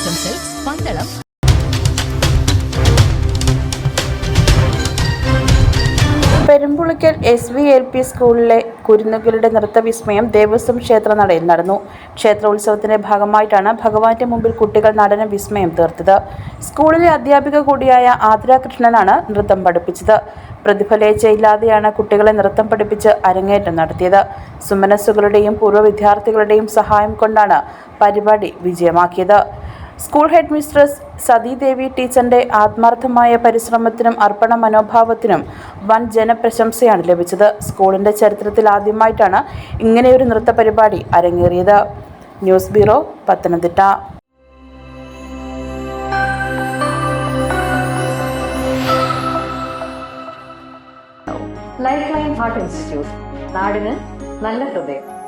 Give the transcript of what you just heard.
ആശംസകൾ Pandalam Perumpulikkal S V L P സ്കൂളിലെ കുരുന്നുകളുടെ നൃത്തവിസ്മയം ദേവസ്വം ക്ഷേത്ര നടയിൽ നടന്നു. ക്ഷേത്രോത്സവത്തിന്റെ ഭാഗമായിട്ടാണ് ഭഗവാന്റെ മുമ്പിൽ കുട്ടികൾ നടന വിസ്മയം തീർത്തത്. സ്കൂളിലെ അധ്യാപിക കൂടിയായ ആതിര കൃഷ്ണനാണ് നൃത്തം പഠിപ്പിച്ചത്. പ്രതിഫലേച്ചയില്ലാതെയാണ് കുട്ടികളെ നൃത്തം പഠിപ്പിച്ച് അരങ്ങേറ്റം നടത്തിയത്. സുമനസ്സുകളുടെയും പൂർവ വിദ്യാർത്ഥികളുടെയും സഹായം കൊണ്ടാണ് പരിപാടി വിജയമാക്കിയത്. സ്കൂൾ ഹെഡ് മിസ്ട്രസ് സതീദേവി ടീച്ചറിന്റെ ആത്മാർത്ഥമായ പരിശ്രമത്തിനും അർപ്പണ മനോഭാവത്തിനും വൻ ജനപ്രശംസയാണ് ലഭിച്ചത്. സ്കൂളിന്റെ ചരിത്രത്തിൽ ആദ്യമായിട്ടാണ് ഇങ്ങനെയൊരു നൃത്ത പരിപാടി അരങ്ങേറിയത്. News bureau Pathanamthitta. Lifeline heart institute നാടിന് നല്ല ഹൃദയം.